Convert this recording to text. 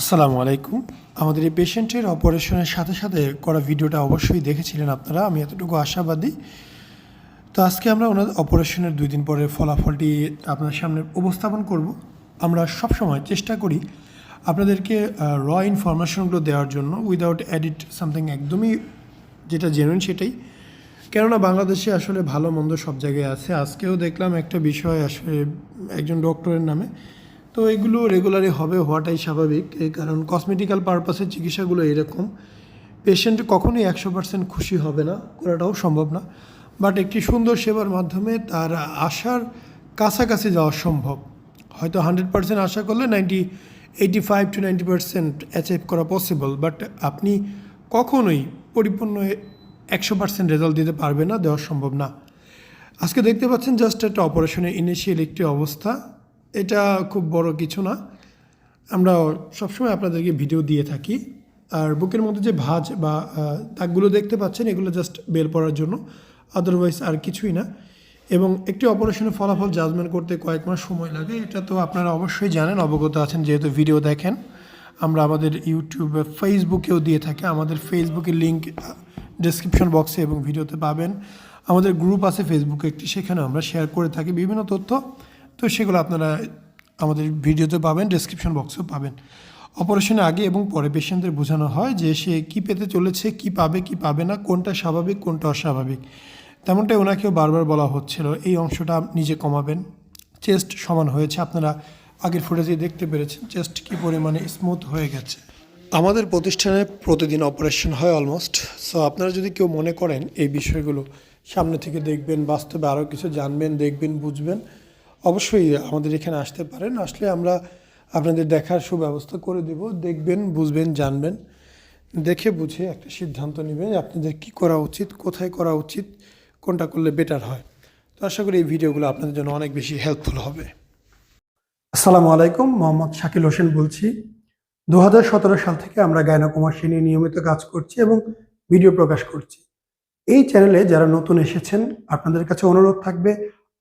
আসসালামু আলাইকুম। আমাদের এই পেশেন্টের অপারেশনের সাথে সাথে করা ভিডিওটা অবশ্যই দেখেছিলেন আপনারা, আমি এতটুকু আশাবাদী। তো আজকে আমরা ওনার অপারেশনের দুই দিন পরের ফলাফলটি আপনার সামনে উপস্থাপন করব। আমরা সব সময় চেষ্টা করি আপনাদেরকে র ইনফরমেশনগুলো দেওয়ার জন্য উইদাউট এডিট সামথিং একদমই যেটা জেনুইন সেটাই। কেননা বাংলাদেশে আসলে ভালো মন্দ সব জায়গায় আছে। আজকেও দেখলাম একটা বিষয় আসলে একজন ডক্টরের নামে তো এগুলো রেগুলারই হবে হওয়াটাই স্বাভাবিক কারণ কসমেটিক্যাল পারপাসের চিকিৎসাগুলো এরকম। পেশেন্ট কখনোই একশো পার্সেন্ট খুশি হবে না, করাটাও সম্ভব না। বাট একটি সুন্দর সেবার মাধ্যমে তার আশার কাছাকাছি যাওয়া সম্ভব। হয়তো হান্ড্রেড পার্সেন্ট আশা করলে ninety eighty five to ninety percent achieve করা পসিবল বাট আপনি কখনোই পরিপূর্ণ একশো পার্সেন্ট রেজাল্ট দিতে পারবে না, দেওয়া সম্ভব না। আজকে দেখতে পাচ্ছেন জাস্ট একটা অপারেশনের ইনিশিয়াল একটি অবস্থা। এটা খুব বড় কিছু না। আমরা সবসময় আপনাদেরকে ভিডিও দিয়ে থাকি। আর বুকের মধ্যে যে ভাঁজ বা দাগগুলো দেখতে পাচ্ছেন, এগুলো জাস্ট বের পড়ার জন্য। আদারওয়াইজ আর কিছুই না। এবং একটি অপারেশনের ফলাফল জাজমেন্ট করতে কয়েক মাস সময় লাগে। এটা তো আপনারা অবশ্যই জানেন, অবগত আছেন যেহেতু ভিডিও দেখেন। আমরা আমাদের ইউটিউবে ফেসবুকেও দিয়ে থাকি। আমাদের ফেসবুকের লিঙ্ক ডেসক্রিপশন বক্সে এবং ভিডিওতে পাবেন। আমাদের গ্রুপ আছে ফেসবুকে একটি সেখানে আমরা শেয়ার করে থাকি। বিভিন্ন তথ্য তো সেগুলো আপনারা আমাদের ভিডিওতে পাবেন ডেসক্রিপশন বক্সেও পাবেন। অপারেশনের আগে এবং পরে পেশেন্টদের বোঝানো হয় যে সে কী পেতে চলেছে, কি পাবে কি পাবে না, কোনটা স্বাভাবিক, কোনটা অস্বাভাবিক। তেমনটাই ওনাকেও বারবার বলা হচ্ছিল, এই অংশটা নিজে কমাবেন। চেস্ট সমান হয়েছে, আপনারা আগের ফুটেজে দেখতে পেরেছেন চেস্ট কি পরিমাণে স্মুথ হয়ে গেছে। আমাদের প্রতিষ্ঠানে প্রতিদিন অপারেশন হয় অলমোস্ট সো আপনারা যদি কেউ মনে করেন এই বিষয়গুলো, সামনে থেকে দেখবেন, বাস্তবে আরও কিছু জানবেন, দেখবেন, বুঝবেন অবশ্যই আমাদের এখানে আসতে পারেন। আসলে আমরা আপনাদের দেখার সুব্যবস্থা করে দেব। দেখবেন, বুঝবেন, জানবেন। দেখে বুঝে একটা সিদ্ধান্ত নেবেন আপনাদের কী করা উচিত, কোথায় করা উচিত, কোনটা করলে বেটার হয়। তো আশা করি এই ভিডিওগুলো আপনাদের জন্য অনেক বেশি হেল্পফুল হবে। আসসালামু আলাইকুম, মোহাম্মদ শাকিল হোসেন বলছি। দু হাজার সতেরো সাল থেকে আমরা গায়নাকুমাসী নিয়ে নিয়মিত কাজ করছি এবং ভিডিও প্রকাশ করছি। এই চ্যানেলে যারা নতুন এসেছেন, আপনাদের কাছে অনুরোধ থাকবে